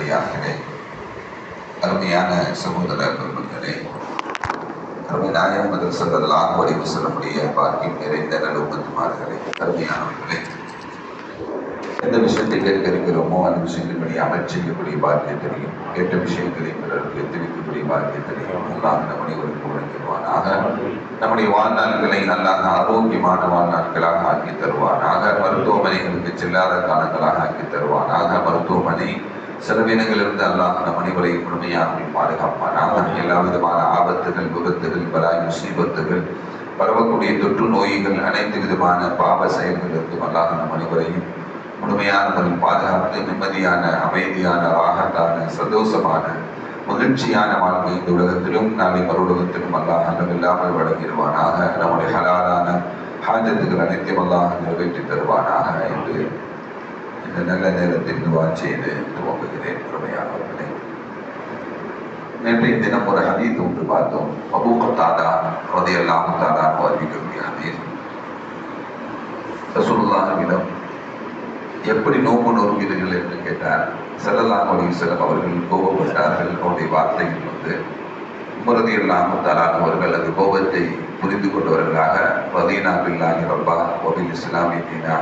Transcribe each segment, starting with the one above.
நல்லடியார்களே அருமையான சகோதர பெருமக்களே அருமை நாயம் மதரசல்லாஹ் வடிவு சொல்லக்கூடிய பாக்கியம் நிறைந்த நலுமத்துமார்களே அருமையானவர்களே எந்த விஷயத்தை கேட்க இருக்கிறோமோ அந்த விஷயத்தின்படி அமைச்சிக்கக்கூடிய பாக்கியம் தெரியும். கேட்ட விஷயங்களை பிறருக்கு தெரிவிக்கக்கூடிய பாக்கியம் தெரியும். அல்லாஹ் நம்முடைய ஒரு வழங்கிடுவானாக நம்முடைய வாழ்நாட்களை நல்லாக ஆரோக்கியமான வாழ்நாட்களாக ஆக்கி தருவானாக. மருத்துவமனைகளுக்கு செல்லாத காலங்களாக ஆக்கி தருவானாக. மருத்துவமனை செலவினங்களிலிருந்து அல்லாஹ் நம் அனைவரையும் முழுமையாக பாதுகாப்பானாக எல்லா விதமான ஆபத்துகள் விபத்துகள் பலாய் முசீபத்துகள் பரவக்கூடிய தொற்று நோய்கள் அனைத்து விதமான பாவ செயல்களிலிருந்தும் அல்லாஹ் நம் அனைவரையும் முழுமையான முறையில் பாதுகாத்து நிம்மதியான அமைதியான ராகத்தான சந்தோஷமான மகிழ்ச்சியான வாழ்க்கை இந்த உலகத்திலும் நாளை மறுலகத்திலும் அல்லாஹ் அளவில்லாமல் வழங்கிடுவானாக. நம்முடைய ஹலாலான ஹாஜத்துகள் அனைத்தையும் அல்லாஹ் நிறைவேற்றி தருவானாக என்று இந்த நல்ல நேரத்தில் துவா செய்து துவங்குகிறேன் முழுமையானவர்களே நேற்றைய தினம் ஒரு ஹதீத் ஒன்று பார்த்தோம் அபூ கத்தாதா ரதியல்லாஹு தாதா அறிவிக்கக்கூடிய ஹதீஸ் ரசூலுல்லாஹிடம் எப்படி நோம்பு நோக்கிறீர்கள் என்று கேட்டார் சல்லல்லாஹு அலைஹி வஸல்லம் அவர்கள் கோபப்பட்டார்கள் அவருடைய வார்த்தையில் வந்து முரதி இல்லாமல் தலான் அவர்கள் அது கோபத்தை புரிந்து கொண்டவர்களாக ரதீனா பில்லாஹி ரப்பா ஒபில் தீனா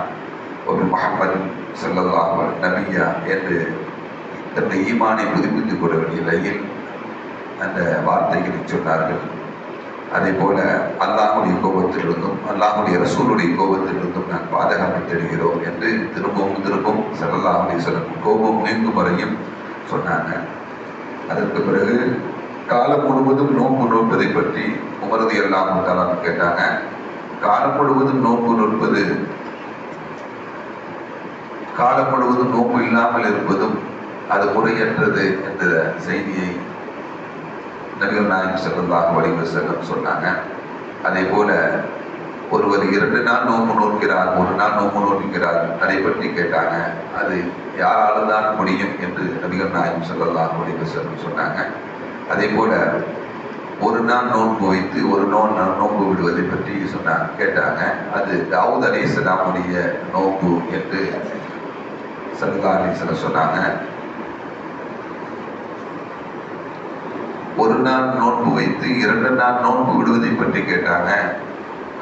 ஒரு முஹம்மது செல்லல்லாமல் நபியா என்று தன்னுடைய ஈமானை புதுப்பித்துக் கொள்ள வேண்டிய நிலையில் அந்த வார்த்தைகளை சொன்னார்கள். அதே போல அல்லாஹுடைய கோபத்திலிருந்தும் அல்லாஹுடைய ரசூலுடைய கோபத்திலிருந்தும் நான் பாதுகாப்பு தேடுகிறோம் என்று திரும்பவும் திரும்பவும் செல்லல்லாஹுடைய சொல்லும் கோபம் நீங்கும் வரையும் சொன்னாங்க. அதற்கு பிறகு காலம் முழுவதும் நோக்கு நோற்பதை பற்றி உமரது எல்லாம் கேட்டாங்க. காலம் முழுவதும் நோக்கு நோற்பது காலம் முழுவதும் நோம்பு இல்லாமல் இருப்பதும் அது முறையற்றது என்ற செய்தியை நபிகள் நாயகம் செல்லல்லாஹு அலைஹி செல்லம் சொன்னாங்க. அதே போல ஒருவர் இரண்டு நாள் நோம்பு நோக்கிறார் ஒரு நாள் நோம்பு நோக்கிறார் அதை பற்றி கேட்டாங்க. அது யாரால் தான் முடியும் என்று நபிகள் நாயகம் செல்லல்லாஹு அலைஹி செல்லம் சொன்னாங்க. அதே போல ஒரு நாள் நோன்பு வைத்து ஒரு நோன் நோன்பு விடுவதை பற்றி சொன்னாங்க கேட்டாங்க. அது தாவூத் அலிஸ்லாமுடைய நோன்பு என்று சல்லா அலிஸ்லாம் சொன்னாங்க. ஒரு நாள் நோன்பு வைத்து இரண்டு நாள் நோன்பு விடுவதை பற்றி கேட்டாங்க.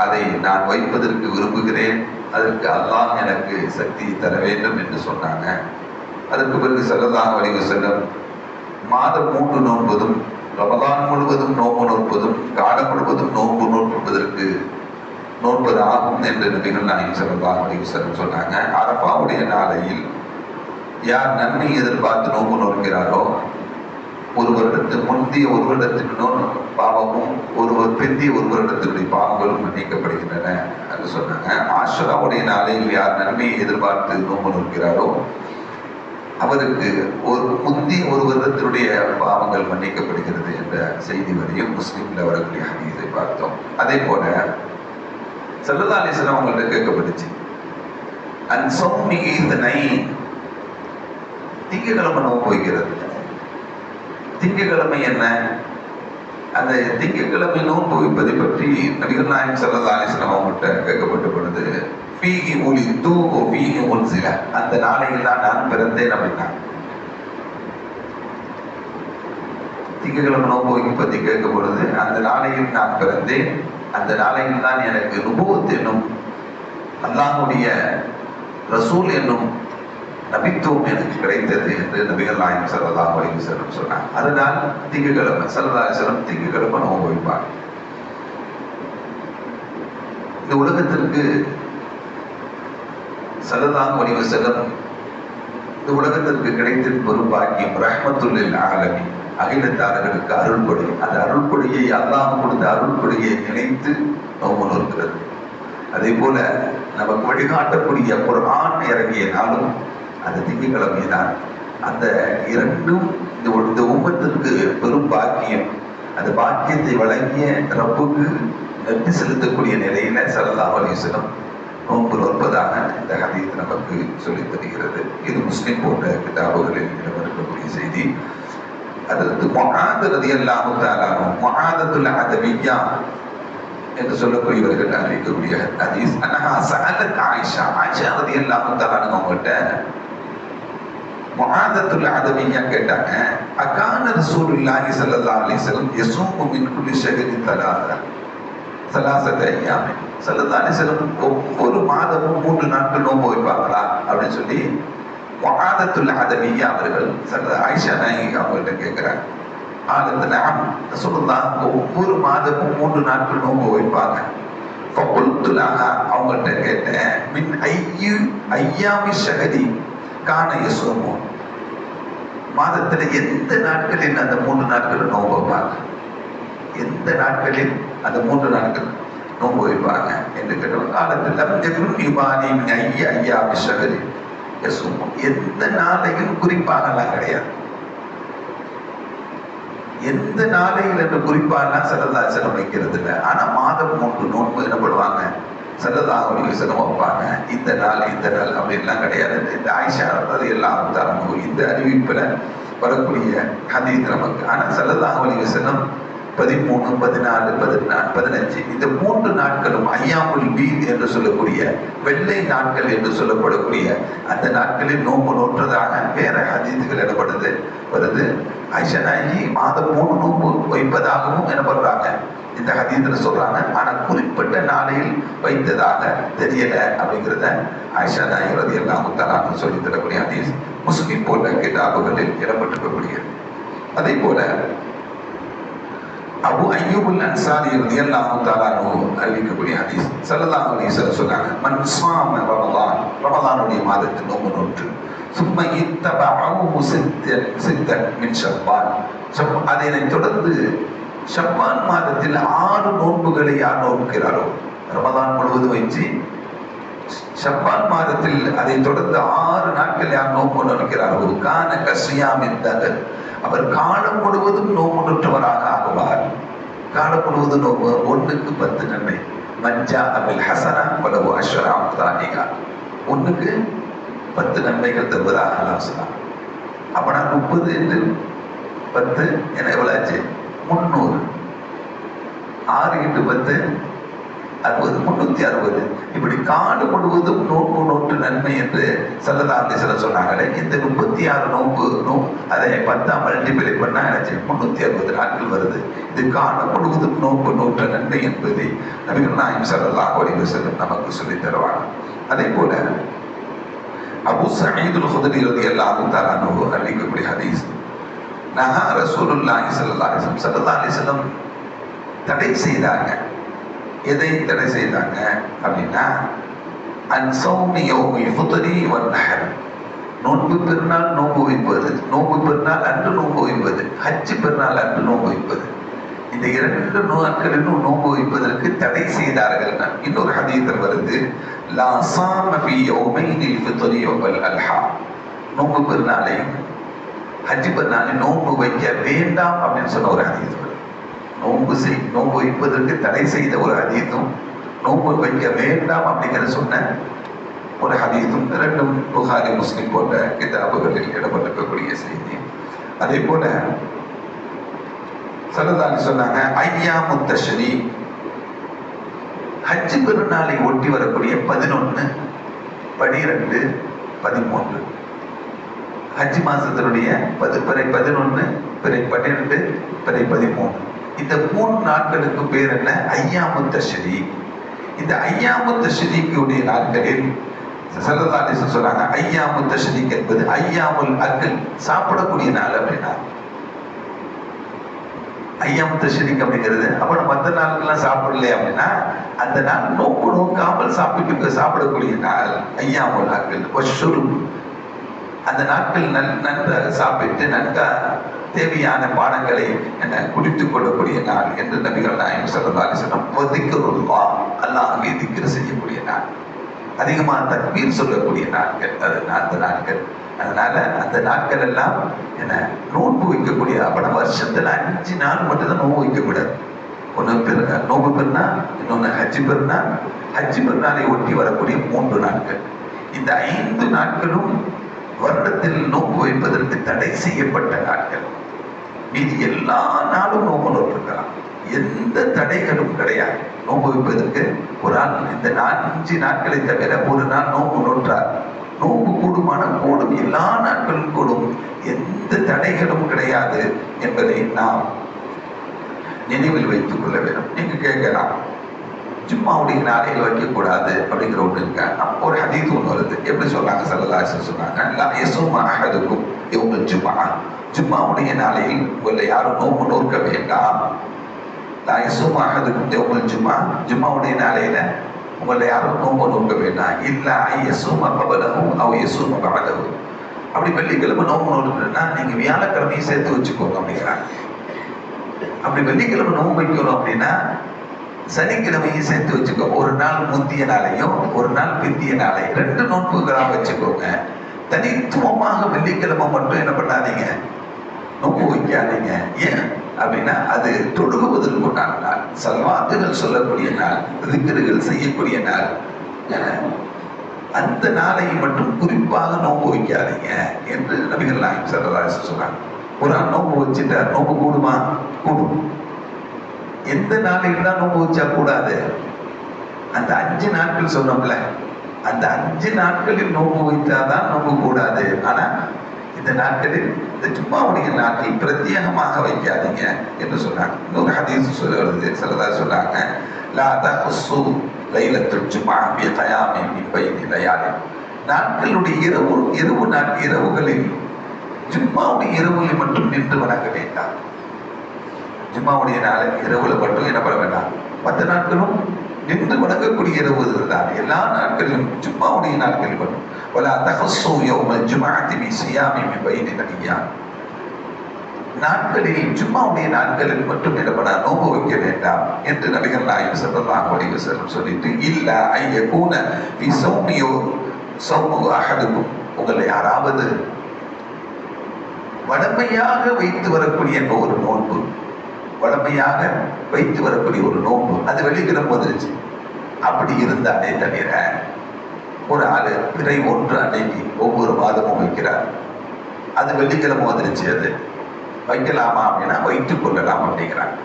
அதை நான் வைப்பதற்கு விரும்புகிறேன். அதற்கு அல்லாஹ் எனக்கு சக்தி தர வேண்டும் என்று சொன்னாங்க. அதற்கு பிறகு செல்லதாக வடிவு செல்லும் மாதம் மூன்று நோன்பதும் ரமதான் முழுவதும் நோன்பு நோற்பதும் காலம் முழுவதும் நோன்பு நோற்பதற்கு நோன்பது ஆகும் என்று நபிகள் நாயகம் செல்லதாக வடிவு செல்லும் சொன்னாங்க. அரப்பாவுடைய நாளையில் யார் நன்மை எதிர்பார்த்து நோம்பு நோக்கிறாரோ ஒரு வருடத்துக்கு முந்தைய ஒரு வருடத்தினும் பாவமும் ஒரு பிந்திய ஒரு வருடத்தினுடைய பாவங்களும் மன்னிக்கப்படுகின்றன என்று சொன்னாங்க. ஆஷராவுடைய நாளில் யார் நன்மையை எதிர்பார்த்து நோம்பு நோக்கிறாரோ அவருக்கு ஒரு முந்தி ஒரு வருடத்தினுடைய பாவங்கள் மன்னிக்கப்படுகிறது என்ற செய்தி வரையும் முஸ்லீம்ல வரக்கூடிய ஹதீஸை பார்த்தோம். அதே போல சல்லல்லா அவங்கள்ட்ட கேட்கப்பட்டுச்சு. அன் இந்த நை திங்கக்கிழமை நோன்பு வைக்கிறது. திங்கக்கிழமை என்ன? அந்த திங்கக்கிழமை நோன்பு வைப்பதை பற்றி நபிகள் நாயகம் சல்லா அலிஸ்லாம் அவங்கள்ட்ட கேட்கப்பட்ட பொழுது பீகி ஒளி தூ ஓ பீகி ஒன் சில அந்த நாளையில் தான் நான் பிறந்தேன் அப்படின்னா திங்கக்கிழமை நோன்பு வைக்க பற்றி கேட்கப்படுது பொழுது அந்த நாளையில் நான் பிறந்தேன். அந்த நாளையில் தான் எனக்கு நுபுவத் என்னும் அல்லாஹுடைய ரசூல் என்னும் நபித்துவம் எனக்கு கிடைத்தது என்று நபிகள் நாயகம் சல்லா அலைஹி செல்லம் சொன்னாங்க. அதனால் திங்கக்கிழமை சல்லா செல்லம் திங்கக்கிழமை நோன்பு வைப்பாங்க. இந்த உலகத்திற்கு சல்லல்லாஹு அலைஹி செல்லம் இந்த உலகத்திற்கு கிடைத்தது ஒரு பாக்கியம் ரஹ்மத்துல்லில் ஆலமி அகிலத்தாரர்களுக்கு அருள்பொடி. அந்த அருள்பொடியை அல்லாஹ் கொடுத்த அருள்பொடியை நினைத்து நோம்பு நோக்கிறது. அதே போல நமக்கு வழிகாட்டக்கூடிய ஒரு ஆண் இறங்கிய நாளும் அந்த திங்கக்கிழமை தான் அந்த இரண்டும் இந்த இந்த உம்மத்திற்கு பெரும் பாக்கியம். அந்த பாக்கியத்தை வழங்கிய ரப்புக்கு நன்றி செலுத்தக்கூடிய நிலையில சல்லா அலிஸ்லம் நோன்பு நோற்பதாக இந்த ஹதீத் நமக்கு சொல்லித் தருகிறது. இது முஸ்லிம் போன்ற கிதாபுகளில் இடம்பெறக்கூடிய செய்தி. அதற்கு மொஹாத ரதி அல்லாஹு தாலானும் மொஹாதத்துல் அதவியா என்று சொல்லக்கூடியவர்கள் அறிவிக்கக்கூடிய ஹதீஸ். அனஹா சஅலத் ஆயிஷா ஆயிஷா ரலியல்லாஹு தஆலா அவங்கள்ட்ட முஆதத்துல் அதவியா கேட்டாங்க அகான ரசூலுல்லாஹி ஸல்லல்லாஹு அலைஹி வஸல்லம் யஸூமு மின் குல்லி ஷஹரி தலாதா சலாசத்த ஐயாமே. ஸல்லல்லாஹு அலைஹி வஸல்லம் ஒவ்வொரு மாதமும் மூன்று நாட்கள் நோன்பு வைப்பாங்களா அப்படின்னு சொல்லி முஆதத்துல் அதவியா அவர்கள் சல்ல ஆயிஷா நாயகி அவங்கள்ட்ட கேட்கிறாங்க. ஆனந்த நாம் ரசூலுல்லாஹ் ஒவ்வொரு மாதமும் மூன்று நாட்கள் நோன்பு வைப்பாங்க. ஃபகுல்து அவங்கள்ட்ட கேட்டேன். மின் ஐயு ஐயாமி ஷஹரி காண யசூமு மாதத்தில் எந்த நாட்களில் அந்த மூன்று நாட்கள் நோன்பு வைப்பாங்க? எந்த நாட்களில் அந்த மூன்று நாட்கள் நோன்பு வைப்பாங்க என்று கேட்டவங்க காலத்தில் எதுவும் யுபானி ஐயா ஐயா அபிஷகரி யசூமு எந்த நாளையும் குறிப்பாகலாம் கிடையாது. எந்த நாளையில் என்று குறிப்பாகலாம் சரதாசனம் வைக்கிறது இல்லை ஆனால் மாதம் மூன்று நோன்பு என்ன பண்ணுவாங்க? சரதாக விசனம் வைப்பாங்க இந்த நாள் இந்த நாள் அப்படின்லாம் கிடையாது. இந்த ஆயிஷா அது எல்லாம் தரணும். இந்த அறிவிப்பில் வரக்கூடிய ஹதீத் நமக்கு. ஆனால் சல்லதாக விசனம் பதிமூணு பதினாலு பதினாலு பதினஞ்சு இந்த மூன்று நாட்களும் ஐயாமுல் பீத் என்று சொல்லக்கூடிய வெள்ளை நாட்கள் என்று சொல்லப்படக்கூடிய அந்த நாட்களில் நோன்பு நோற்றதாக வேற ஹதீதுகள் எனப்படுது. வருது ஐஷனாகி மாதம் மூணு நோன்பு வைப்பதாகவும் எனப்படுறாங்க. இந்த ஹதீதுல சொல்றாங்க. ஆனா குறிப்பிட்ட நாளையில் வைத்ததாக தெரியல அப்படிங்கிறத ஆயிஷா நாயகி எல்லாம் தரான்னு சொல்லி தரக்கூடிய ஹதீஸ் முஸ்லிம் போன்ற கிதாபுகளில் இடம்பெற்றிருக்கக்கூடியது அதே போல அபு ஐயூபுல் அன்சாரி ரலியல்லாஹு தஆலா அன்ஹு அறிவிக்கக்கூடிய ஹதீஸ் சல்லல்லாஹு அலைஹி வஸல்லம் சொன்னாங்க மன் ஸாம ரமலான் ரமலானுடைய மாதத்தில் நோன்பு நோற்று. சும்ம இத்தபஅஹு சித்தன் சித்தன் மின் ஷப்பான் ஷப் அதனை தொடர்ந்து ஷப்பான் மாதத்தில் ஆறு நோன்புகளை யார் நோக்கிறாரோ ரமதான் முழுவதும் வச்சு ஷப்பான் மாதத்தில் அதை தொடர்ந்து ஆறு நாட்கள் யார் நோன்பு நோக்கிறாரோ கான கசியாம் தகர். அவர் காலம் முழுவதும் நோம்பு நுற்றவராக ஆகுவார். காலம் முழுவதும் நோம்பு ஒன்றுக்கு பத்து நன்மை. மஞ்சா அபில் ஹசனா பலவு அஸ்வராம் தானிகா ஒன்றுக்கு பத்து நன்மைகள் தருவதாக அல்லாஹ் சொன்னார் அப்பனா முப்பது என்று பத்து என எவ்வளோ ஆச்சு? முன்னூறு. ஆறு இன்று பத்து அறுபது முன்னூத்தி அறுபது. இப்படி காடு முழுவதும் நோன்பு நோட்டு நன்மை என்று சல்லதாந்தி சில சொன்னாங்களே இந்த முப்பத்தி ஆறு நோன்பு நோ அதை பத்தாம் மல்டிபிளை பண்ணா எனக்கு முன்னூத்தி அறுபது நாட்கள் வருது. இது காடு முழுவதும் நோன்பு நோட்டு நன்மை என்பதை நபிகள் நாயம் சல்லல்லா ஒளிவு செல்லும் நமக்கு சொல்லித் தருவாங்க. அதே போல அபு சமீதுல் ஹுதரி ரலியல்லாஹு தஆலா அன்ஹு அறிவிக்கக்கூடிய ஹதீஸ் நகா ரசூலுல்லாஹி ஸல்லல்லாஹு அலைஹி வஸல்லம் ஸல்லல்லாஹு அலைஹி வஸல்லம் தடை செய்தாங்க. எதை தடை செய்தாங்க அப்படின்னா அன் சௌமி ஃபுத்ரி வன்னஹர் நோன்பு பெருநாள் நோன்பு வைப்பது நோன்பு பெருநாள் அன்று நோன்பு வைப்பது ஹஜ்ஜு பெருநாள் அன்று நோன்பு வைப்பது இந்த இரண்டு நாட்களிலும் நோன்பு வைப்பதற்கு தடை செய்தார்கள் இன்னொரு ஹதீதர் வருது லா சாம யோமை யௌமைனில் ஃபுத்ரி வல் அல்ஹா. நோன்பு பெருநாளையும் ஹஜ் பண்ணாங்க நோன்பு வைக்க வேண்டாம் அப்படின்னு சொன்ன ஒரு ஹதீஸ். நோன்பு செய் நோன்பு வைப்பதற்கு தடை செய்த ஒரு ஹதீத்தும் நோன்பு வைக்க வேண்டாம் அப்படிங்கிற சொன்ன ஒரு ஹதீதும் ரெண்டும் புகாரி முஸ்லிம் போன்ற கிதாபுகளில் இடம்பெற்றிருக்கக்கூடிய செய்தி. அதே போல சரதாலி சொன்னாங்க ஐயா முத்தஸ்ரீ ஹஜ்ஜு பெருநாளை ஒட்டி வரக்கூடிய பதினொன்று பனிரெண்டு பதிமூன்று. அஞ்சு மாதத்தினுடைய பதி பிறை பதினொன்று பிறை பன்னிரெண்டு பிறை பதிமூணு. இந்த மூணு நாட்களுக்கு பேர் என்ன? ஐயாமுத்த ஸ்ரீ இந்த ஐயாமுத்த ஸ்ரீக்குடைய நாட்களில் சரதாலிசம் சொல்றாங்க ஐயாமுத்த ஸ்ரீக் என்பது ஐயாமுல் அக்கல் சாப்பிடக்கூடிய நாள் அப்படின்னா. ஐயாமுத்த ஸ்ரீக் அப்படிங்கிறது அப்புறம் மற்ற நாட்கள்லாம் சாப்பிடலையே அப்படின்னா அந்த நாள் நோக்கு நோக்காமல் சாப்பிட்டு சாப்பிடக்கூடிய நாள் ஐயாமுல் அக்கல் ஒஷுரு அந்த நாட்கள் நன் நன்றாக சாப்பிட்டு நன்கா தேவையான பானங்களை என்ன குடித்துக் கொள்ளக்கூடிய நாள் என்று நபிகள் நாயம் சொல்லலாம் சொன்னோம் ஒதுக்கிறா அங்கே திக்கிற செய்யக்கூடிய நாள். அதிகமாக தக்பீர் சொல்லக்கூடிய நாட்கள் அது அந்த நாட்கள். அதனால அந்த நாட்கள் எல்லாம் என்ன நோன்பு வைக்கக்கூடிய அப்ப வருஷத்துல அஞ்சு நாள் மட்டும்தான் நோன்பு வைக்கக்கூடாது ஒன்று பெரு நோன்பு பெருனா இன்னொன்று ஹஜ்ஜி பெருனா ஹஜ்ஜி பெருநாளை ஒட்டி வரக்கூடிய மூன்று நாட்கள். இந்த ஐந்து நாட்களும் வருடத்தில் நோன்பு வைப்பதற்கு தடை செய்யப்பட்ட நாட்கள். மீதி எல்லா நாளும் நோன்பு நோட்டிருக்கலாம் எந்த தடைகளும் கிடையாது. நோன்பு வைப்பதற்கு ஒரு ஆள் இந்த நான்கு நாட்களை தவிர ஒரு நாள் நோன்பு நோற்றார். நோன்பு கூடுமான கூடும் எல்லா நாட்களும் கூடும். எந்த தடைகளும் கிடையாது என்பதை நாம் நினைவில் வைத்துக் கொள்ள வேண்டும். நீங்க கேட்கலாம். ஜும்மாவுடைய நாளையில் வைக்கக்கூடாது அப்படிங்கிற ஒன்று இருக்க. அப்போ ஒரு ஹதீத் ஒன்று வருது. எப்படி சொன்னாங்க சல்லல்லாஹு சொன்னாங்க லா யஸூம அஹதுக்கும் யௌமல் ஜும்மா. ஜும்மாவுடைய நாளையில் உங்களை யாரும் நோம்பு நோக்க வேண்டாம். லா யஸூம அஹதுக்கும் யௌமல் ஜும்மா. ஜும்மாவுடைய நாளையில உங்களை யாரும் நோம்பு நோக்க வேண்டாம். இல்லை எசும் கபலகும் அவ எசும் பஅதஹு. அப்படி வெள்ளிக்கிழமை நோம்பு நோக்கணும்னா நீங்க வியாழக்கிழமையும் சேர்த்து வச்சுக்கோங்க அப்படிங்கிறாங்க. அப்படி வெள்ளிக்கிழமை நோம்பு வைக்கணும் அப்படின்னா சனிக்கிழமையும் சேர்த்து வச்சுக்கோ. ஒரு நாள் முந்திய நாளையும் ஒரு நாள் பிந்திய நாளையும். ரெண்டு நோன்புகளாக வச்சுக்கோங்க. தனித்துவமாக வெள்ளிக்கிழமை மட்டும் என்ன பண்ணாதீங்க. நோன்பு வைக்காதீங்க. ஏன்? அப்படின்னா அது தொழுகுவதற்கு உண்டான நாள். சல்வாத்துகள் சொல்லக்கூடிய நாள். திக்கர்கள் செய்யக்கூடிய நாள். அந்த நாளை மட்டும் குறிப்பாக நோன்பு வைக்காதீங்க என்று நபிகள் நாயகம் சரதாசன் சொன்னாங்க. ஒரு ஆள் நோன்பு வச்சுட்டா நோன்பு கூடுமா? கூடும். எந்த நாளைக்கு தான் நோன்பு வச்சா கூடாது. அந்த அஞ்சு நாட்கள் சொன்னோம்ல அந்த அஞ்சு நாட்களில் நோன்பு வைத்தாதான் நோன்பு கூடாது. ஆனா இந்த நாட்களில் இந்த ஜும்மாவுடைய நாட்டை பிரத்யேகமாக வைக்காதீங்க என்று சொன்னாங்க. இன்னொரு ஹதீஸ் சொல்ல சிலதா சொன்னாங்க. லா தஹஸ்ஸு லைலத்துல் ஜும்ஆ பி கயாமி மின் பைனி லயாலி. நாட்களுடைய இரவு இரவு நாட் இரவுகளில் ஜும்மாவுடைய இரவுகளில் மட்டும் நின்று வணங்க வேண்டாம். ஜும்மாவுடைய நாளில் இரவுல மட்டும் என்ன பண்ண வேண்டாம்? பத்து நாட்களும் நின்று வணங்கக்கூடிய இரவு தான் எல்லா நாட்களிலும் ஜும்மாவுடைய நாட்களில் மட்டும். பல தஹஸ்ஸு யௌமல் ஜும்ஆத்தி பி சியாமி மின் பைனி நாட்களில் ஜும்மாவுடைய நாட்களில் மட்டும் இடப்பட நோம்பு வைக்க வேண்டாம் என்று நபிகள் நாயகம் ஸல்லல்லாஹு அலைஹி வஸல்லம் சொல்லிட்டு இல்ல ஐய கூன வி சௌமியோ சௌமு அஹதுக்கும். உங்களை யாராவது வடமையாக வைத்து வரக்கூடிய ஒரு நோன்பு வழமையாக வைத்து வரக்கூடிய ஒரு நோன்பு. அது வெள்ளிக்கிழமை வந்துருச்சு. அப்படி இருந்தாலே தவிர ஒரு ஆளு பிறை ஒன்று அன்னைக்கு ஒவ்வொரு மாதமும் வைக்கிறார். அது வெள்ளிக்கிழமை வந்துருச்சு அது. வைக்கலாமா அப்படின்னா வைத்துக் கொள்ளலாம் அப்படிங்கிறாங்க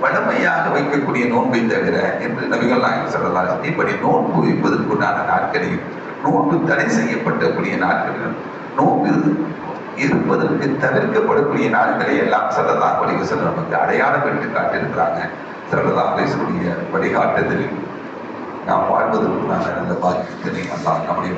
வழமையாக வைக்கக்கூடிய நோன்பை தவிர என்று நபிகள் நாயகம் சொல்லலாம் இப்படி நோன்பு வைப்பதற்குண்டான நாட்களையும் நோன்பு தடை செய்யப்பட்டக்கூடிய நாட்களிலும் நோன்பு இருப்பதற்கு தவிர்க்கப்படக்கூடிய நாட்களை எல்லாம் சரதா வலிவசல் நமக்கு அடையாளம் எடுத்து காட்டியிருக்கிறாங்க. சரதா அலிசனுடைய வழிகாட்டுதலில் நாம் வாழ்வதற்குண்டான அந்த பாக்கியத்தினை எல்லாம் நம்முடைய